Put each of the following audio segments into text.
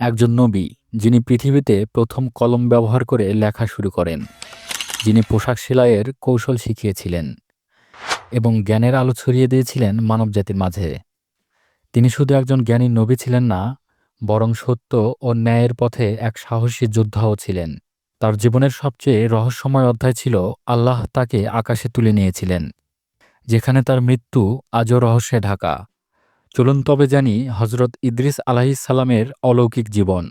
একজন নবী, যিনি পৃথিবীতে প্রথম কলম ব্যবহার করে লেখা শুরু করেন, যিনি পোশাক সেলাইয়ের কৌশল শিখিয়েছিলেন এবং জ্ঞানের আলো ছড়িয়ে দিয়েছিলেন মানবজাতির মাঝে। তিনি শুধু একজন জ্ঞানী নবী ছিলেন না, বরং সত্য ও ন্যায়ের পথে এক সাহসী যোদ্ধাও ছিলেন। তার জীবনের সবচেয়ে রহস্যময় অধ্যায় ছিল আল্লাহ তাকে আকাশে তুলে নিয়েছিলেন, যেখানে তার মৃত্যু আজও রহস্যে ঢাকা। চলুন তবে জানি হজরত ইদ্রিস আলাহিসাল্লামের অলৌকিক জীবন,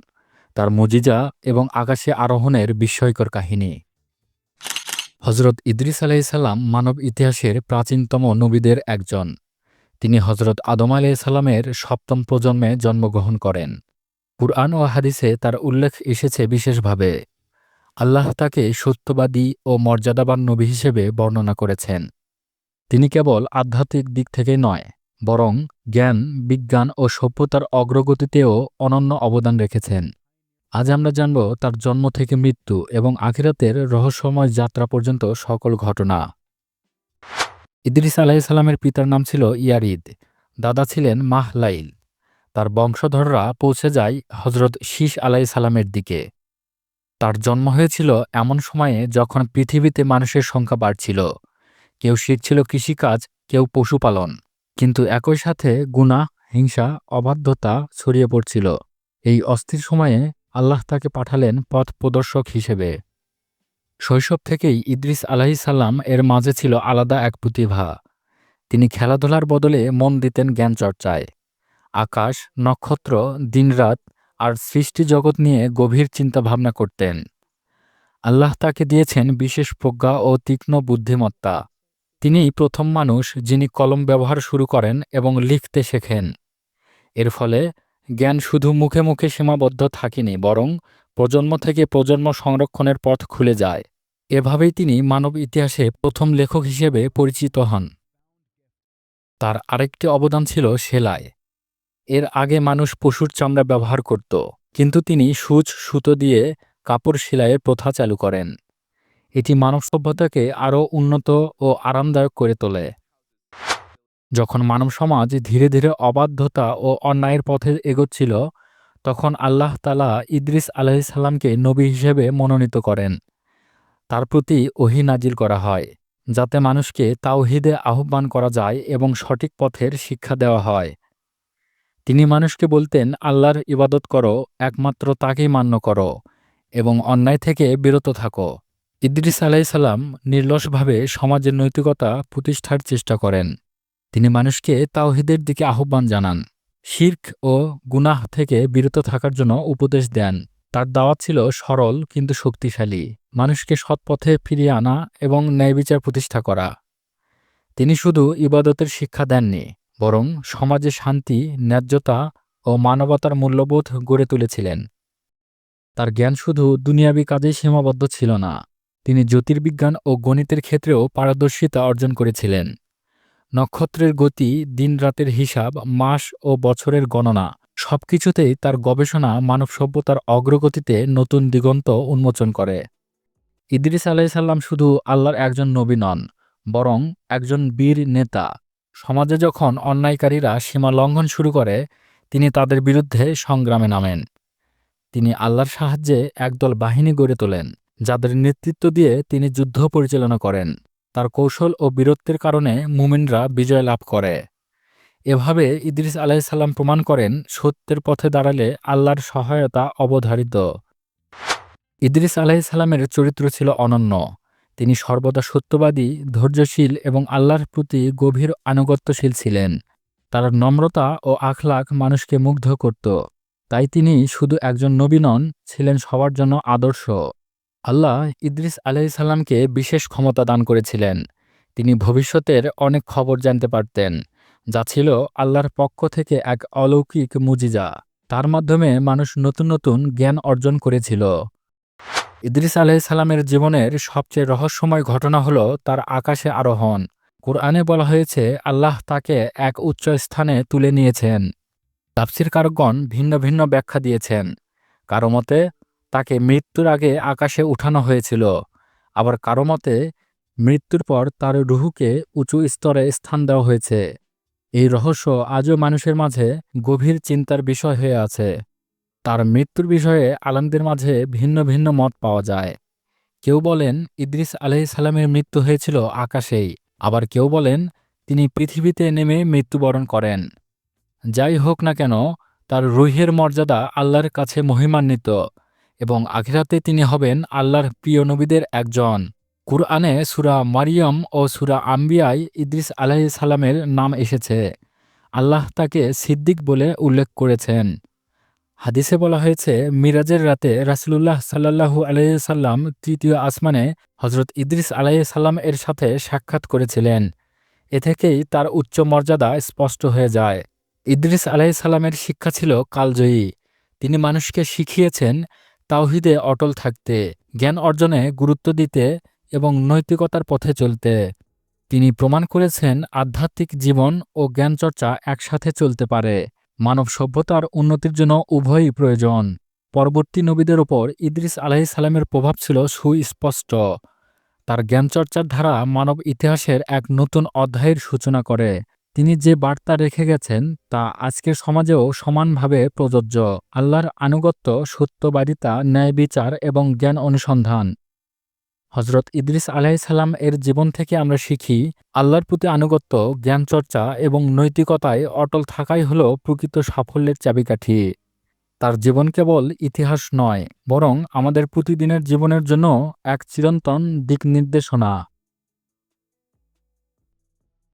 তার মজিজা এবং আকাশে আরোহণের বিস্ময়কর কাহিনী। হজরত ইদ্রিস আলাইসাল্লাম মানব ইতিহাসের প্রাচীনতম নবীদের একজন। তিনি হজরত আদম আলাইসাল্লামের সপ্তম প্রজন্মে জন্মগ্রহণ করেন। কুরআন ও হাদিসে তার উল্লেখ এসেছে বিশেষভাবে। আল্লাহ তাকে সত্যবাদী ও মর্যাদাবান নবী হিসেবে বর্ণনা করেছেন। তিনি কেবল আধ্যাত্মিক দিক থেকে নয় বরং জ্ঞান, বিজ্ঞান ও সভ্যতার অগ্রগতিতেও অনন্য অবদান রেখেছেন। আজ আমরা জানব তার জন্ম থেকে মৃত্যু এবং আখিরাতের রহস্যময় যাত্রা পর্যন্ত সকল ঘটনা। ইদ্রিস আলাহিসাল্লামের পিতার নাম ছিল ইয়ারিদ। দাদা ছিলেন মাহলাইল। তার বংশধররা পৌঁছে যায় হজরত শীষ আলাইসাল্লামের দিকে। তার জন্ম হয়েছিল এমন সময়ে যখন পৃথিবীতে মানুষের সংখ্যা বাড়ছিল। কেউ শিখছিল কৃষিকাজ, কেউ পশুপালন। কিন্তু একই সাথে গুণা হিংসা, অবাধ্যতা ছড়িয়ে পড়ছিল। এই অস্থির সময়ে আল্লাহ তাকে পাঠালেন পথ প্রদর্শক হিসেবে। শৈশব থেকেই ইদ্রিস আলাহিসাল্লাম এর মাঝে ছিল আলাদা এক প্রতিভা। তিনি খেলাধুলার বদলে মন দিতেন জ্ঞান চর্চায়। আকাশ, নক্ষত্র, দিনরাত আর সৃষ্টি জগৎ নিয়ে গভীর চিন্তাভাবনা করতেন। আল্লাহ তাকে দিয়েছেন বিশেষ প্রজ্ঞা ও তীক্ষ্ণ বুদ্ধিমত্তা। তিনিই প্রথম মানুষ যিনি কলম ব্যবহার শুরু করেন এবং লিখতে শেখেন। এর ফলে জ্ঞান শুধু মুখে মুখে সীমাবদ্ধ থাকেনি, বরং প্রজন্ম থেকে প্রজন্ম সংরক্ষণের পথ খুলে যায়। এভাবেই তিনি মানব ইতিহাসে প্রথম লেখক হিসেবে পরিচিত হন। তার আরেকটি অবদান ছিল সেলাই। এর আগে মানুষ পশুর চামড়া ব্যবহার করত, কিন্তু তিনি সূচ, সুতো দিয়ে কাপড় সেলাইয়ের প্রথা চালু করেন। এটি মানব সভ্যতাকে আরও উন্নত ও আরামদায়ক করে তোলে। যখন মানব সমাজ ধীরে ধীরে অবাধ্যতা ও অন্যায়ের পথে এগোচ্ছিল, তখন আল্লাহ তালা ইদ্রিস আলাহিসাল্লামকে নবী হিসেবে মনোনীত করেন। তার প্রতি ওহি নাজিল করা হয়, যাতে মানুষকে তাওহিদে আহ্বান করা যায় এবং সঠিক পথের শিক্ষা দেওয়া হয়। তিনি মানুষকে বলতেন, আল্লাহর ইবাদত করো, একমাত্র তাকেই মান্য করো এবং অন্যায় থেকে বিরত থাকো। ইদ্রিস আলাইসাল্লাম নির্লসভাবে সমাজের নৈতিকতা প্রতিষ্ঠার চেষ্টা করেন। তিনি মানুষকে তাওহিদের দিকে আহ্বান জানান। শির্ক ও গুনাহ থেকে বিরত থাকার জন্য উপদেশ দেন। তার দাওয়াত ছিল সরল কিন্তু শক্তিশালী। মানুষকে সৎপথে ফিরিয়ে আনা এবং ন্যায়বিচার প্রতিষ্ঠা করা। তিনি শুধু ইবাদতের শিক্ষা দেননি, বরং সমাজে শান্তি, ন্যায্যতা ও মানবতার মূল্যবোধ গড়ে তুলেছিলেন। তার জ্ঞান শুধু দুনিয়াবি কাজেই সীমাবদ্ধ ছিল না। তিনি জ্যোতির্বিজ্ঞান ও গণিতের ক্ষেত্রেও পারদর্শিতা অর্জন করেছিলেন। নক্ষত্রের গতি, দিনরাতের হিসাব, মাস ও বছরের গণনা সবকিছুতেই তার গবেষণা মানব সভ্যতার অগ্রগতিতে নতুন দিগন্ত উন্মোচন করে। ইদ্রিস আলাইসাল্লাম শুধু আল্লাহর একজন নবী নন, বরং একজন বীর নেতা। সমাজে যখন অন্যায়কারীরা সীমা লঙ্ঘন শুরু করে, তিনি তাদের বিরুদ্ধে সংগ্রামে নামেন। তিনি আল্লাহর সাহায্যে একদল বাহিনী গড়ে তোলেন। যাদের নেতৃত্ব দিয়ে তিনি যুদ্ধ পরিচালনা করেন। তার কৌশল ও বীরত্বের কারণে মুমিনরা বিজয় লাভ করে। এভাবে ইদ্রিস আলাইসাল্লাম প্রমাণ করেন সত্যের পথে দাঁড়ালে আল্লাহর সহায়তা অবধারিত। ইদ্রিস আলাইসাল্লামের চরিত্র ছিল অনন্য। তিনি সর্বদা সত্যবাদী, ধৈর্যশীল এবং আল্লাহর প্রতি গভীর আনুগত্যশীল ছিলেন। তার নম্রতা ও আখলাখ মানুষকে মুগ্ধ করত। তাই তিনি শুধু একজন নবী নন, ছিলেন সবার জন্য আদর্শ। আল্লাহ ইদ্রিস আলাইসাল্লামকে বিশেষ ক্ষমতা দান করেছিলেন। তিনি ভবিষ্যতের অনেক খবর জানতে পারতেন, যা ছিল আল্লাহর পক্ষ থেকে এক অলৌকিক মুজিজা। তার মাধ্যমে মানুষ নতুন নতুন জ্ঞান অর্জন করেছিল। ইদ্রিস আলাইসাল্লামের জীবনের সবচেয়ে রহস্যময় ঘটনা হল তার আকাশে আরোহণ। কোরআনে বলা হয়েছে, আল্লাহ তাকে এক উচ্চ স্থানে তুলে নিয়েছেন। তাফসির কারকগণ ভিন্ন ভিন্ন ব্যাখ্যা দিয়েছেন। কারও মতে তাকে মৃত্যুর আগে আকাশে উঠানো হয়েছিল। আবার কারও মতে, মৃত্যুর পর তার রুহুকে উঁচু স্তরে স্থান দেওয়া হয়েছে। এই রহস্য আজও মানুষের মাঝে গভীর চিন্তার বিষয় হয়ে আছে। তার মৃত্যুর বিষয়ে আলেমদের মাঝে ভিন্ন ভিন্ন মত পাওয়া যায়। কেউ বলেন, ইদ্রিস আলাইসাল্লামের মৃত্যু হয়েছিল আকাশেই। আবার কেউ বলেন, তিনি পৃথিবীতে নেমে মৃত্যুবরণ করেন। যাই হোক না কেন, তার রুহের মর্যাদা আল্লাহর কাছে মহিমান্বিত। এবং আখিরাতে তিনি হবেন আল্লাহর প্রিয় নবীদের একজন। কুরআনে সুরা মারিয়ম ও সুরা আম্বিয়ায় ইদ্রিস আলাইহিস সালামের নাম এসেছে। আল্লাহ তাকে সিদ্দিক বলে উল্লেখ করেছেন। হাদিসে বলা হয়েছে, মিরাজের রাতে রাসুলুল্লাহ সাল্লাহু আলাইসাল্লাম তৃতীয় আসমানে হজরত ইদ্রিস আলাইসাল্লাম এর সাথে সাক্ষাৎ করেছিলেন। এ থেকেই তার উচ্চ মর্যাদা স্পষ্ট হয়ে যায়। ইদ্রিস আলাইসাল্লামের শিক্ষা ছিল কালজয়ী। তিনি মানুষকে শিখিয়েছেন তাওহিদে অটল থাকতে, জ্ঞান অর্জনে গুরুত্ব দিতে এবং নৈতিকতার পথে চলতে। তিনি প্রমাণ করেছেন আধ্যাত্মিক জীবন ও জ্ঞানচর্চা একসাথে চলতে পারে। মানব সভ্যতার উন্নতির জন্য উভয়ই প্রয়োজন। পরবর্তী নবীদের ওপর ইদ্রিস আলাহিসাল্লামের প্রভাব ছিল সুস্পষ্ট। তার জ্ঞানচর্চার ধারা মানব ইতিহাসের এক নতুন অধ্যায়ের সূচনা করে। তিনি যে বার্তা রেখে গেছেন তা আজকের সমাজেও সমানভাবে প্রযোজ্য। আল্লাহর আনুগত্য, সত্যবাদিতা ন্যায় বিচার এবং জ্ঞান অনুসন্ধান। হজরত ইদ্রিস আলাইসাল্লাম এর জীবন থেকে আমরা শিখি, আল্লাহর প্রতি আনুগত্য, জ্ঞানচর্চা এবং নৈতিকতায় অটল থাকাই হল প্রকৃত সাফল্যের চাবিকাঠি। তার জীবন কেবল ইতিহাস নয়, বরং আমাদের প্রতিদিনের জীবনের জন্য এক চিরন্তন দিক নির্দেশনা।